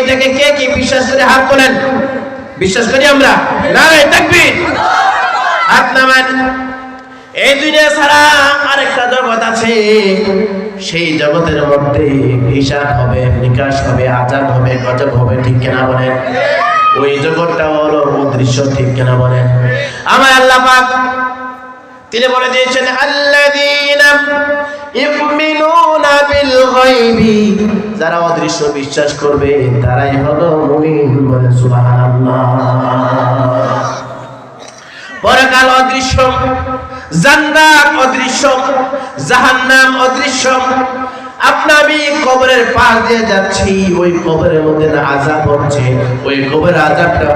এটাকে কে কি বিশ্বাস করে হাত তোলেন? বিশ্বাস করি আমরা? না তাকবীর। হাত নামান। এই দুনিয়া ছাড়া আরেকটা জগৎ আছে। সেই জগতের মধ্যে হিসাব হবে, নিকাশ হবে, আজাদ হবে, গজব হবে, ঠিক কিনা বলেন? ওই জগৎটা হলো অদৃশ্য ঠিক কিনা বলেন? আমার আল্লাহ পাক তিনি বলে দিয়েছেন, আল্লাযীনা ইউমিনুনা বিল গায়বি যারা অদৃশ্য বিশ্বাস করবে, তারাই হলো মুমিন পরকাল অদৃশ্য, জান্নাত অদৃশ্য, জাহান্নাম অদৃশ্য। দিয়ে যাচ্ছি, ওই মধ্যে ওই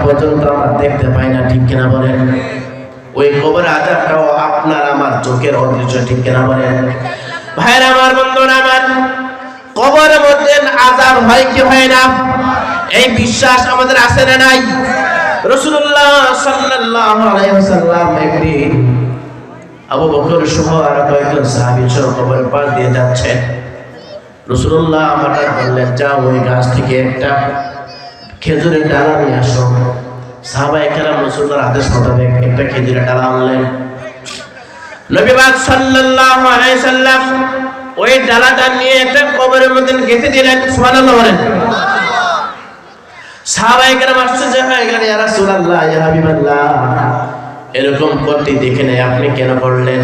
পর্যন্ত আমরা দেখতে পাই না, ঠিক বলেন? ওই আপনার আমার চোখের অদৃশ্য, ঠিক বলেন? ভাইরা আমার বন্ধুরা, আমার কবরের মধ্যে আজাব হয় কি হয় না? এই বিশ্বাস আমাদের আছে না নাই? রসুল্লাহ সাল্লাল্লাহু আলাইহি ওয়াসাল্লাম একদিন আবু বকর সহ আর কয়েকজন সাহাবী সহ কবরের পাশ দিয়ে যাচ্ছেন রসুল্লাহ আমাকে বললেন, যাও ওই গাছ থেকে একটা খেজুরের ডালা নিয়ে আসো। সাহাবা একরাম রসুল্লাহর আদেশ মোতাবেক একটা খেজুরের ডালা আনলেন। নবীবাদ সাল্লাল্লাহু আলাইহি সাল্লাম ওই ডালাটা নিয়ে একটা কবরের মধ্যে গেঁথে দিলেন সুবহানাল্লাহ বলেন। আশ্চর্য হয়ে এরকম করতে নাই, আপনি কেন করলেন?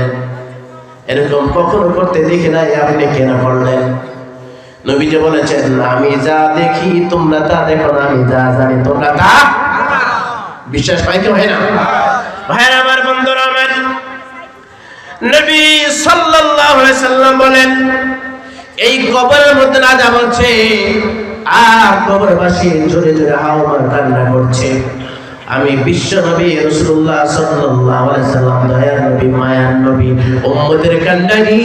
আমি যা দেখি, তোমরা তা দেখো না, আমি যা জানি, তোমরা তা বিশ্বাস পাইতে হয় না। ভাইয়ের, আমার বন্ধুরা নবী সাল্লাল্লাহু আলাইহি সাল্লাম বলেন, এই কবরের মধ্যে যা বলছে, আর কবরবাসী জোরে জোরে হাওয়া কান্না করছে। আমি বিশ্ব নবী রাসূলুল্লাহ সাল্লাল্লাহু আলাইহি সাল্লাম, দয়ার নবী, মায়ার নবী, উম্মতের কান্নানি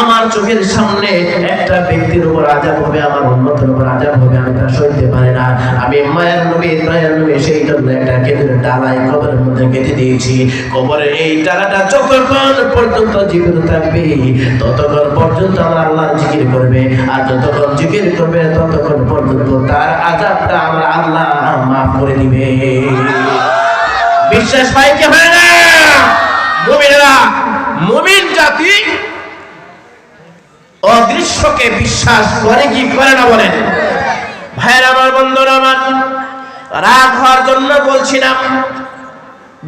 আমার চোখের সামনে একটা ব্যক্তির উপর আযাব হবে, আমার উম্মতের উপর আযাব হবে, আমি তা সইতে পারি না। আমি মায়ার নবী, দয়ার নবী, সেই জন্য একটা খেজুরের ডালাই কবরের মধ্যে গেঁথে দিয়েছি। কবরের এই ডালাটা যতক্ষণ পর্যন্ত জীবিত থাকবে, ততক্ষণ পর্যন্ত আমার আল্লাহ জিকির করবে। আর যতক্ষণ জিকির করবে, ততক্ষণ পর্যন্ত তার আযাবটা আমার আল্লাহ মাফ করে দিবে। বিশ্বাস পাই কি হয় না? মুমিন জাতি অদৃশ্যকে বিশ্বাস করে কি করে না বলেন? ভাইয়ের, আমার বন্ধুরা, আমার রাগ হওয়ার জন্য বলছি না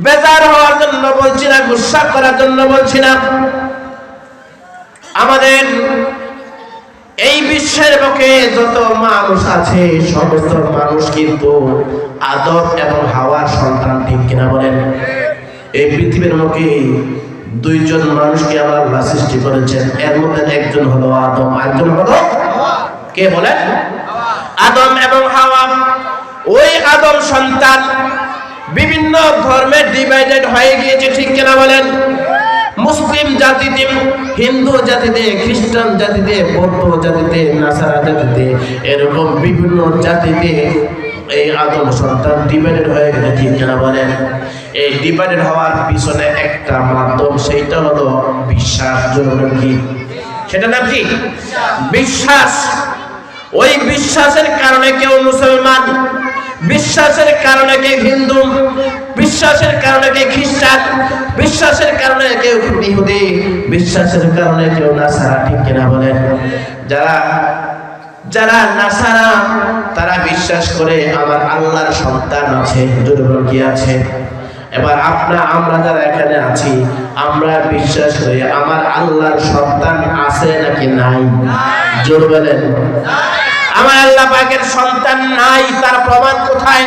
বেজার হওয়ার জন্য বলছি না গুসা করার জন্য বলছি না আমাদের এই বিশ্বের বুকে যত মানুষ আছে, সমস্ত মানুষ কিন্তু আদব এবং হাওয়ার সন্তান, ঠিক কিনা বলেন? এই পৃথিবীর মুখে দুইজন মানুষকে আল্লাহ সৃষ্টি করেছেন। এর মধ্যে একজন হলো আদম, আরেকজন হলো কে বলেন? আদম এবং হাওয়া। ওই আদম সন্তান বিভিন্ন ধর্মে ডিভাইডেড হয়ে গিয়েছে, ঠিক কিনা বলেন? জাতিতে, হিন্দু জাতিতে, খ্রিস্টান জাতিতে, বৌদ্ধ জাতিতে, নাসারা জাতিতে, এরকম বিভিন্ন জাতিতে এই আদম সন্তান ডিভাইডেড হয়ে গেলে ঠিক কিনা বলেন? এই ডিভাইডেড হওয়ার পিছনে একটা মাধ্যম, সেইটা হলো বিশ্বাস জন্য কি? সেটা নাম কি? বিশ্বাস। ওই বিশ্বাসের কারণে কেউ মুসলমান, বিশ্বাসের কারণে কেউ হিন্দু বিশ্বাসের কারণে কেউ খ্রিস্টান? বিশ্বাসের কারণে কেউ ইহুদি? বিশ্বাসের কারণে কেউ নাসারা, ঠিক কিনা বলেন? যারা যারা নাসারা, তারা বিশ্বাস করে আমার আল্লাহর সন্তান আছে। দুর্বল কি আছে? এবার আপনা, আমরা যারা এখানে আছি, আমরা বিশ্বাস করি আমার আল্লাহর সন্তান আছে নাকি নাই? জোর বলেন। আমার আল্লাহ পাকের সন্তান নাই, তার প্রমাণ কোথায়?